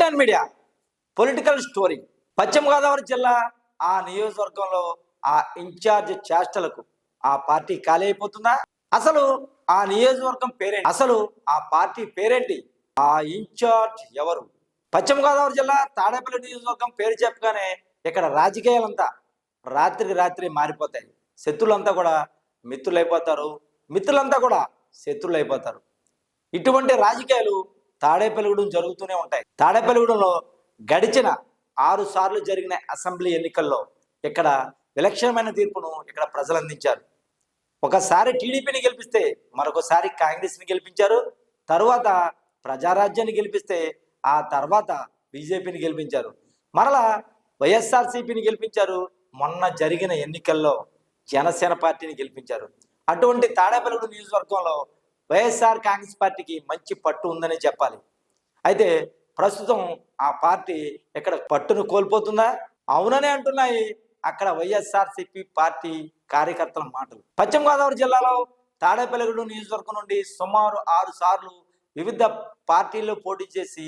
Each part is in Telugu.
Right media political story Paschima Godavari జిల్లా ఆ నియోజకవర్గంలో ఆ ఇన్ఛార్జ్ చేష్టలకు ఆ పార్టీ ఖాళీ అయిపోతుందా? అసలు ఆ నియోజకవర్గం పేరేంటి? అసలు ఆ పార్టీ పేరేంటి? ఆ ఇన్ఛార్జ్ ఎవరు? పశ్చిమ గోదావరి జిల్లా తాడేపల్లి నియోజకవర్గం పేరు చెప్పగానే ఇక్కడ రాజకీయాలంతా రాత్రికి రాత్రి మారిపోతాయి. శత్రులంతా కూడా మిత్రులైపోతారు. మిత్రులంతా కూడా శత్రులైపోతారు. ఇటువంటి రాజకీయాలు తాడేపల్లిగూడెం జరుగుతూనే ఉంటాయి. తాడేపల్లిగూడెంలో గడిచిన ఆరు సార్లు జరిగిన అసెంబ్లీ ఎన్నికల్లో ఇక్కడ విలక్షణమైన తీర్పును ఇక్కడ ప్రజలు అందించారు ఒకసారి టీడీపీని గెలిపిస్తే మరొకసారి కాంగ్రెస్ని గెలిపించారు. తరువాత ప్రజారాజ్యాన్ని గెలిపిస్తే ఆ తర్వాత బీజేపీని గెలిపించారు. మరలా వైఎస్ఆర్సీపీని గెలిపించారు. మొన్న జరిగిన ఎన్నికల్లో జనసేన పార్టీని గెలిపించారు. అటువంటి తాడేపల్లిగూడెం నియోజకవర్గంలో వైఎస్ఆర్ కాంగ్రెస్ పార్టీకి మంచి పట్టు ఉందని చెప్పాలి. అయితే ప్రస్తుతం ఆ పార్టీ ఇక్కడ పట్టును కోల్పోతుందా? అవుననే అంటున్నాయి అక్కడ వైఎస్ఆర్సీపీ పార్టీ కార్యకర్తల మాటలు. పశ్చిమ గోదావరి జిల్లాలో తాడేపల్లిగూడు నియోజకవర్గం నుండి సుమారు ఆరు సార్లు వివిధ పార్టీల్లో పోటీ చేసి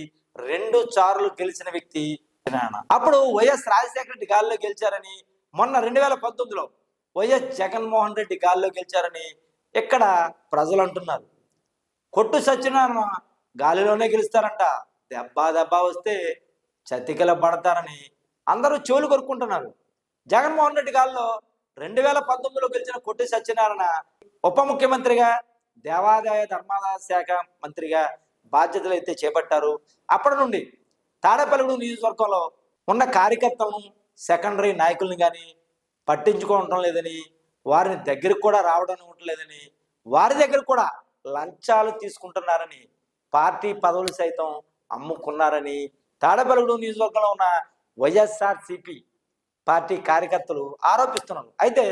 రెండు సార్లు గెలిచిన వ్యక్తి నాన్న. అప్పుడు వైఎస్ రాజశేఖర రెడ్డి గాల్లో గెలిచారని మొన్న రెండు వేల పంతొమ్మిదిలో వైఎస్ జగన్మోహన్ రెడ్డి గాల్లో గెలిచారని ఇక్కడ ప్రజలు అంటున్నారు కొట్టు సత్యనారాయణ గాలిలోనే గెలుస్తారంట. దెబ్బ దెబ్బ వస్తే చతికిల పడతారని అందరూ చెవులు కొరుక్కుంటున్నారు. జగన్మోహన్ రెడ్డి గాల్లో రెండు వేల పంతొమ్మిదిలో గెలిచిన కొట్టు సత్యనారాయణ ఉప ముఖ్యమంత్రిగా దేవాదాయ ధర్మాదాయ శాఖ మంత్రిగా బాధ్యతలు అయితే చేపట్టారు. అప్పటి నుండి తాడేపల్లిగూడెం నియోజకవర్గంలో ఉన్న కార్యకర్తలను సెకండరీ నాయకుల్ని కానీ పట్టించుకోవటం లేదని వారిని దగ్గరికి కూడా రావడం లేదని వారి దగ్గర కూడా లంచాలు తీసుకుంటున్నారని పార్టీ పదవులు సైతం అమ్ముకున్నారని తాడపల్లిగూడెం నియోజకవర్గంలో ఉన్న వైఎస్ఆర్సిపి పార్టీ కార్యకర్తలు ఆరోపిస్తున్నారు. అయితే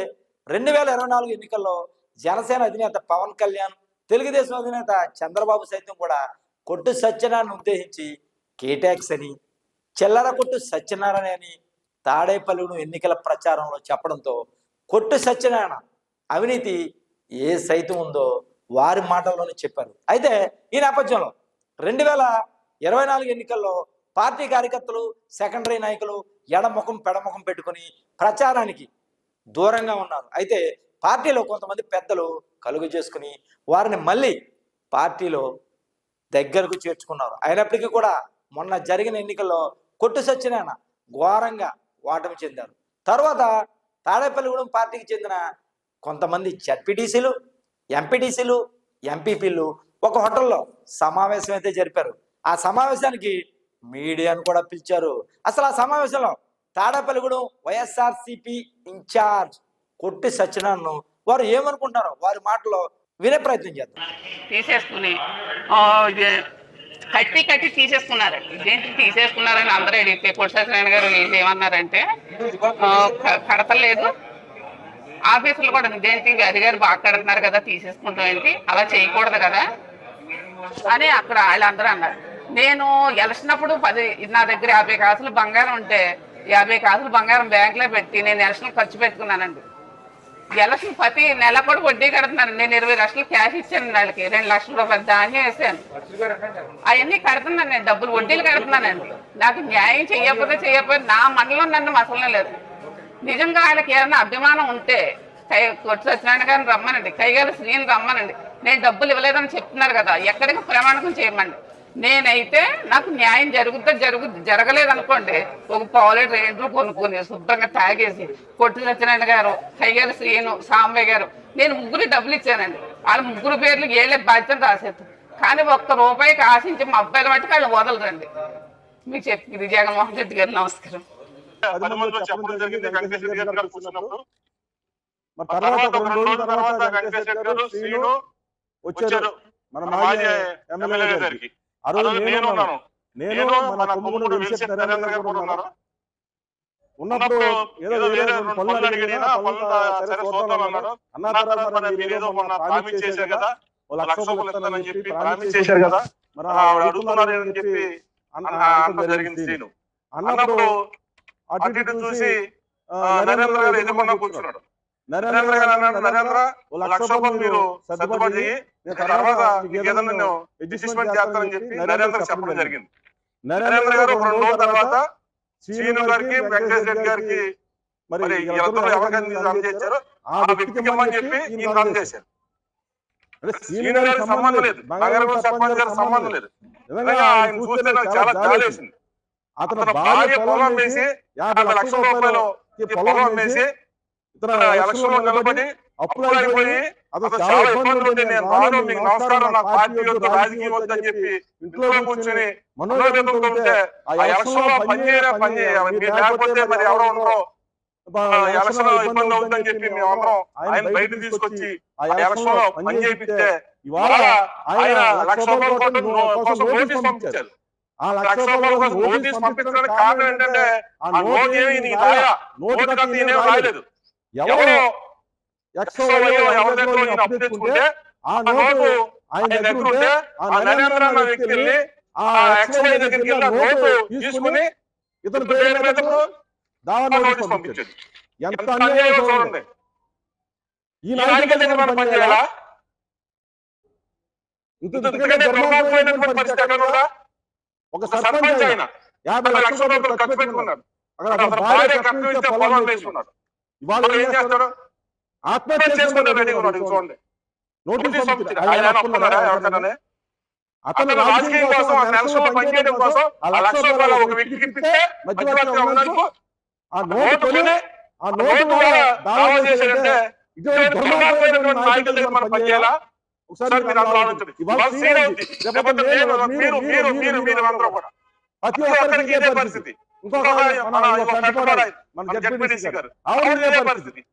రెండు వేల ఇరవై నాలుగు ఎన్నికల్లో జనసేన అధినేత పవన్ కళ్యాణ్ తెలుగుదేశం అధినేత చంద్రబాబు సైతం కూడా కొట్టు సత్యనారాయణ ఉద్దేశించి కేటాక్స్ అని చిల్లర కొట్టు సత్యనారాయణ అని తాడేపల్లిను ఎన్నికల ప్రచారంలో చెప్పడంతో కొట్టు సత్యనారాయణ అవినీతి ఏ సైతం ఉందో వారి మాటల్లోనే చెప్పారు. అయితే ఈ నేపథ్యంలో రెండు వేల ఇరవై నాలుగు ఎన్నికల్లో పార్టీ కార్యకర్తలు సెకండరీ నాయకులు ఎడముఖం పెడముఖం పెట్టుకొని ప్రచారానికి దూరంగా ఉన్నారు. అయితే పార్టీలో కొంతమంది పెద్దలు కలుగు చేసుకుని వారిని మళ్ళీ పార్టీలో దగ్గరకు చేర్చుకున్నారు. అయినప్పటికీ కూడా మొన్న జరిగిన ఎన్నికల్లో కొట్టు సత్యనారాయణ ఘోరంగా ఓటమి చెందారు. తర్వాత తాడేపల్లిగూడెం పార్టీకి చెందిన కొంతమంది జడ్పీటీసీలు ఎంపీటీసీలు ఎంపీపీలు ఒక హోటల్లో సమావేశం అయితే జరిపారు. ఆ సమావేశానికి మీడియాను కూడా పిలిచారు. అసలు ఆ సమావేశంలో తాడేపల్లిగూడెం వైఎస్ఆర్సిపి ఇన్ఛార్జ్ కొట్టి సత్యనారాయణను వారు ఏమనుకుంటారో వారి మాటలో వినే ప్రయత్నం చేద్దాం. తీసేసుకుని కట్టి కట్టి తీసేసుకున్నారండి. ఇదేంటి తీసేసుకున్నారని అందరూ అడిగితే కొట్టాసనారాయణ గారు ఏమన్నారంటే కడతలేదు. ఆఫీసులు కూడా ఇదేంటి గారు బాగా కడుతున్నారు కదా తీసేసుకుంటాం ఏంటి? అలా చేయకూడదు కదా. అని అక్కడ వాళ్ళందరూ అన్నారు. నేను ఎలక్షన్ అప్పుడు పది నా దగ్గర యాభై కాసులు బంగారం ఉంటే యాభై కాసులు బంగారం బ్యాంకులో పెట్టి నేను ఎలక్షన్ ఖర్చు పెట్టుకున్నానండి. ఎలక్షన్ ప్రతి నెల కూడా వడ్డీ కడుతున్నాను. నేను ఇరవై లక్షలు క్యాష్ ఇచ్చాను వాళ్ళకి. రెండు లక్షల రూపాయలు ధాన్యం వేసాను. అవన్నీ కడుతున్నాను నేను. డబ్బులు వడ్డీలు కడుతున్నానండి నాకు న్యాయం చేయకపోతే చేయకపోతే నా మనలో నన్ను మసలం లేదు నిజంగా ఆయనకి ఏదైనా అభిమానం ఉంటే కై కొట్టు సత్యనారాయణ గారిని రమ్మనండి. కైగారు శ్రీని రమ్మనండి. నేను డబ్బులు ఇవ్వలేదని చెప్తున్నారు కదా ఎక్కడికి ప్రమాణకం చేయమండి. నేనైతే నాకు న్యాయం జరుగుద్దా జరుగు జరగలేదు అనుకోండి ఒక పావులేటర్ ఏంట్లో కొనుక్కొని శుభ్రంగా తాగేసి కొట్టు సత్యనారాయణ గారు కైగారు శ్రీను సాంబయ్య గారు నేను ముగ్గురు డబ్బులు ఇచ్చానండి. వాళ్ళ ముగ్గురు పేర్లు ఏళ్ళే బాధ్యత రాసేది కానీ ఒక్క రూపాయికి ఆశించి మా అబ్బాయిలు బట్టి వాళ్ళు వదలరండి. మీకు చెప్పింది జగన్మోహన్ రెడ్డి గారు నమస్కారం. చెప్పడం జరిగింది వెంకటేశ్వర రెడ్డి గారు కూర్చున్నప్పుడు మరి తర్వాత ఒక రెండు రోజుల తర్వాత వెంకటేశ్వర రెడ్డి గారు శ్రీను వచ్చారు. మన మన మాజీ మాజీ ఎమ్మెల్యే ఎమ్మెల్యే గారికి. గారికి. ఆ ఆ రోజు రోజు నేను నేను ఉన్నాను. ఉన్నాను. నేను నేను మన మన కుమ్ముడు కుమ్ముడు వెలిసేటి వెలిసేటి నరేంద్ర నరేంద్ర గారు గారు కూడా ఉన్నారు? ఉన్నారు ఉన్నప్పుడు ఏదో ఏదో వేరే పనులు అడిగినా పనులు సరే చూద్దాం అన్న తర్వాత మరి మీరు ఏదో ఏదో మొన్న మొన్న ప్రామిస్ చేశారు కదా. లక్ష రూపాయలు ఇస్తానని చెప్పి ప్రామిస్ చేశారు కదా. మరి అడుగుతున్నారు అని చెప్పి అన్న జరిగింది అన్నప్పుడు అటు ఇటు చూసి నరేంద్ర గారు ఎదురుకుండా కూర్చున్నాడు. నరేంద్ర గారు అన్నాడు, నరేంద్ర ఓ లక్ష రూపాయలు మీరు సర్దుబాటు చేయి తర్వాత ఏదైనా నేను అడ్జస్ట్మెంట్ చేస్తానని చెప్పి నరేంద్ర చెప్పడం జరిగింది. నరేంద్ర గారు ఒక రెండు రోజుల తర్వాత శ్రీను గారికి వెంకటేష్ రెడ్డి గారికి మరి వీళ్ళందరూ ఎవరికైనా అందజేశారో ఆ వ్యక్తికి ఇమ్మని చెప్పి ఈయన అందజేశారు గారికి సంబంధం లేదు. సర్పంచ్ గారికి సంబంధం లేదు. ఆయన చూస్తే నాకు చాలా అతను భార్య పొలం వేసి యాభై లక్షల రూపాయలు పొలం వేసి ఇతను ఎలక్షన్లో నిలబడి అతను చాలా ఇబ్బందులు ఉంటే నేను రాను మీకు నమస్కారం నాకు పార్టీ వద్దు రాజకీయం వద్దు అని చెప్పి ఇంట్లో కూర్చొని మనోవేదంతో ఉంటే ఆ ఎలక్షన్లో పని మీరు లేకపోతే మరి ఎవరో ఉండరు? ఎలక్షన్లో ఇబ్బంది అవుతుందని చెప్పి మేమందరం ఆయన బయట తీసుకొచ్చి ఆ ఎలక్షన్లో పని చేయిస్తే ఇవాళ ఆయన లక్ష రూపాయల కోట్లు కోసం నోటీస్ పంపించారు ఆ లక్ష రూపాయల పంపించడానికి కారణం ఏంటంటే ఆ నోట్ ఏమి నోట్ రాయలేదు. ఎవరో ఎక్సో తెచ్చుకుంటే ఆ నోటు ఆయన దగ్గర ఉంటే ఆ నరేంద్ర అన్న ఆ ఎక్సో దగ్గరికి నోటు తీసుకుని ఇతను పేరు మీద దావా నోటీస్ పంపించాడు. ఎంత అన్యాయం చూడండి ఈ నాయకుల మనం ఇంత పరిస్థితి ఎక్కడ ఉందా? ఒక సర్పంచ్ ఆయన యాభై లక్షల రూపాయలు ఖర్చు పెట్టుకున్నాడు. అక్కడ భార్య ఇస్తే పొలం వేసుకున్నాడు. ఇవాళ ఏం చేస్తాడు? ఆత్మహత్య చూడండి. నోటీస్ అతను రాజకీయం కోసం ఆ పనిచేయడం కోసం ఆ లక్ష రూపాయలు ఒక వ్యక్తికి ఇప్పిస్తే మధ్యవర్తి ఉన్నందుకు ఆ నోటు ఆ నోటు దావా చేశాడంటే ఇటువంటి ఇటువంటి దుర్మార్గమైనటువంటి దుర్మార్గమైనటువంటి నాయకుల దగ్గర మనం పనిచేయాలా? ఒకసారి మీరు అందరూ ఆలోచించండి. ఇవాళ అవుతుంది లేకపోతే నేను మీరు మీరు మీరు మీరు అందరూ కూడా. ప్రతి ఒక్కరికి ఇదే పరిస్థితి.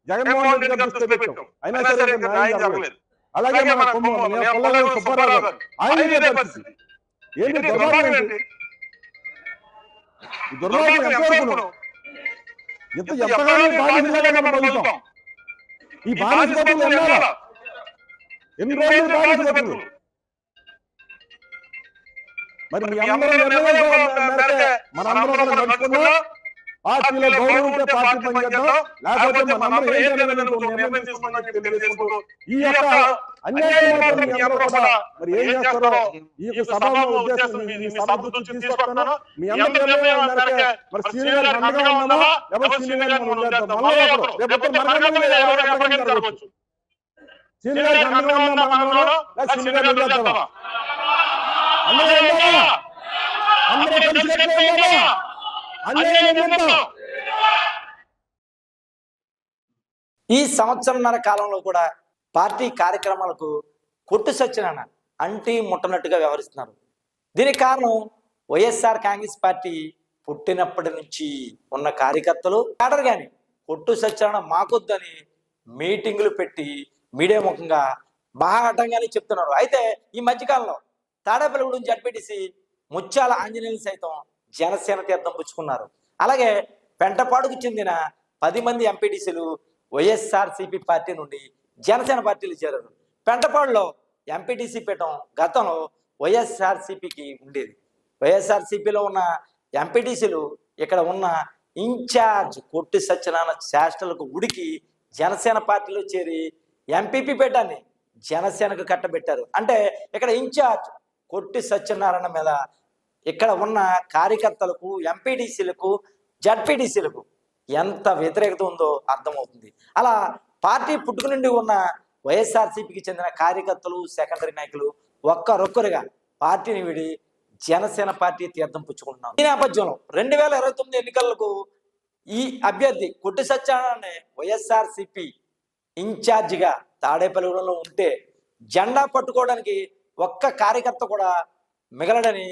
జగన్మోహన్ రెడ్డి గారు దృష్టి పెట్టాం అయినా సరే ఇక్కడ న్యాయం జరగలేదు. అలాగే మన కొమ్మ మన పొల్లగారు సుబ్బారావు గారు. ఆయన ఇదే పరిస్థితి. ఏంటి ఏంటి దుర్మార్గం దుర్మార్గం ఏంటి? ఏంటి? ఈ దుర్మార్గం ఎంత ఎంతగానో బాధితులుగా మనం ఈ ఎన్ని రోజులు బానిస బతుకులు మరి మీ అందరూ నిర్ణయం మేరకే మనందరం కూడా నడుచుకున్నాం పార్టీలో గౌరవం ఉంటే పార్టీ పని చేద్దాం లేకపోతే మనందరం ఏం చేయాలని నిర్ణయం తీసుకుందాం చెప్పి తెలియజేసుకుంటూ ఈ యొక్క అన్యాయం మాత్రం మీ అందరూ కూడా మరి ఏం చేస్తారో ఈ యొక్క సభ ఉద్దేశం మీ- మీ సభ దృష్టికి తీసుకొస్తాను. మీ అందరి నిర్ణయం మేరకే మరి సీనియర్ గారికి అండగా ఉన్నామా లేకపోతే సీనియర్ గారిని మనం చేద్దాం మళ్ళీ ఒకరు రేపు మనకన్నా ఎవరో ఎక్కడికైనా జరగవచ్చు. సీనియర్ అందరూ అందరూ ఉందామా అన్యాయం నిందాం ఈ సంవత్సరంన్నర కాలంలో కూడా పార్టీ కార్యక్రమాలకు కొట్టు సత్యనారాయణ అంటి ముట్టనట్టుగా వ్యవహరిస్తున్నారు. దీనికి కారణం వైఎస్ఆర్ కాంగ్రెస్ పార్టీ పుట్టినప్పటి నుంచి ఉన్న కార్యకర్తలు. ఆడరు కానీ కొట్టు సత్యనారాయణ మాకొద్దని మీటింగులు పెట్టి మీడియా ముఖంగా బాగా అడ్డంగానే చెప్తున్నారు. అయితే ఈ మధ్యకాలంలో తాడేపల్లిగూడెం జడ్పీటీసీ ముత్యాల ఆంజనేయులు సైతం జనసేన తీర్థం పుచ్చుకున్నారు. అలాగే పెంటపాడుకు చెందిన పది మంది ఎంపీటీసీలు వైఎస్ఆర్సీపీ పార్టీ నుండి జనసేన పార్టీలు చేరారు. పెంటపాడులో ఎంపీటీసీ పీఠం గతంలో వైఎస్ఆర్సీపీకి ఉండేది. వైఎస్ఆర్సీపీలో ఉన్న ఎంపీటీసీలు ఇక్కడ ఉన్న ఇన్ఛార్జ్ కొట్టి సత్యనారాయణ చేష్టలకు ఉడికి జనసేన పార్టీలో చేరి ఎంపీపీ పీఠాన్ని జనసేనకు కట్టబెట్టారు. అంటే ఇక్కడ ఇన్ఛార్జ్ కొట్టి సత్యనారాయణ మీద ఇక్కడ ఉన్న కార్యకర్తలకు ఎంపీడీసీలకు జడ్పీడీసీలకు ఎంత వ్యతిరేకత ఉందో అర్థమవుతుంది. అలా పార్టీ పుట్టుకు నుండి ఉన్న వైఎస్ఆర్సీపీకి చెందిన కార్యకర్తలు సెకండరీ నాయకులు ఒక్కరొక్కరుగా పార్టీని విడి జనసేన పార్టీ తీర్థం పుచ్చుకుంటున్నారు. ఈ నేపథ్యంలో రెండు వేల ఇరవై తొమ్మిది ఎన్నికలకు ఈ అభ్యర్థి కొట్టి సత్యనారాయణ వైఎస్ఆర్సీపీ ఇన్ఛార్జిగా తాడేపల్లిగూడెంలో ఉంటే జెండా పట్టుకోవడానికి ఒక్క కార్యకర్త కూడా మిగలడని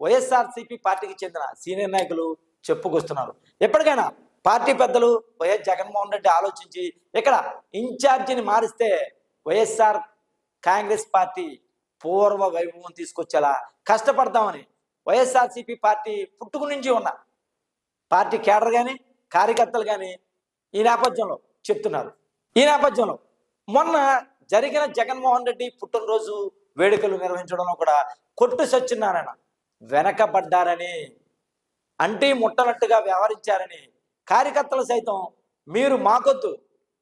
వైఎస్ఆర్సీపీ పార్టీకి చెందిన సీనియర్ నాయకులు చెప్పుకొస్తున్నారు. ఎప్పటికైనా పార్టీ పెద్దలు వైఎస్ జగన్మోహన్ రెడ్డి ఆలోచించి ఇక్కడ ఇన్ఛార్జిని మారిస్తే వైఎస్ఆర్ కాంగ్రెస్ పార్టీ పూర్వ వైభవం తీసుకొచ్చేలా కష్టపడతామని వైఎస్ఆర్సీపీ పార్టీ పుట్టుకు నుంచి ఉన్న పార్టీ కేడర్ కానీ కార్యకర్తలు కానీ ఈ నేపథ్యంలో చెప్తున్నారు. ఈ నేపథ్యంలో మొన్న జరిగిన జగన్మోహన్ రెడ్డి పుట్టినరోజు వేడుకలు నిర్వహించడంలో కూడా కొట్టు సత్యనారాయణ వెనకబడ్డారని అంటే ముట్టనట్టుగా వ్యవహరించారని కార్యకర్తలు సైతం మీరు మాకొద్దు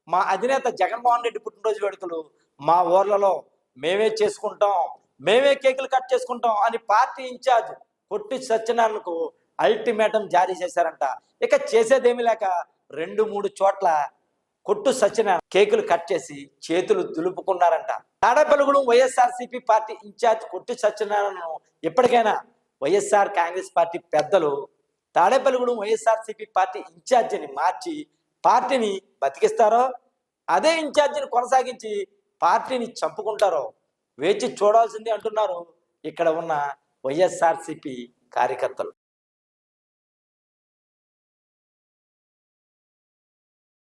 మా అధినేత జగన్మోహన్ రెడ్డి పుట్టినరోజు వేడుకలు మా ఊర్లలో మేమే చేసుకుంటాం మేమే కేకులు కట్ చేసుకుంటాం అని పార్టీ ఇన్ఛార్జ్ కొట్టి సత్యనారాయణకు అల్టిమేటం జారీ చేశారంట. ఇక చేసేదేమీ లేక రెండు మూడు చోట్ల కొట్టు సచిన కేకులు కట్ చేసి చేతులు దులుపుకున్నారంట. Tadepalligudem YSRCP party incharge Kottu సత్యనారాయణను ఎప్పటికైనా వైఎస్ఆర్ కాంగ్రెస్ పార్టీ పెద్దలు తాడేపల్లిగూడెం వైఎస్ఆర్సీపీ పార్టీ ఇన్ఛార్జిని మార్చి పార్టీని బతికిస్తారో అదే ఇన్ఛార్జిని కొనసాగించి పార్టీని చంపుకుంటారో వేచి చూడాల్సిందే అంటున్నారు ఇక్కడ ఉన్న వైఎస్ఆర్సీపీ కార్యకర్తలు.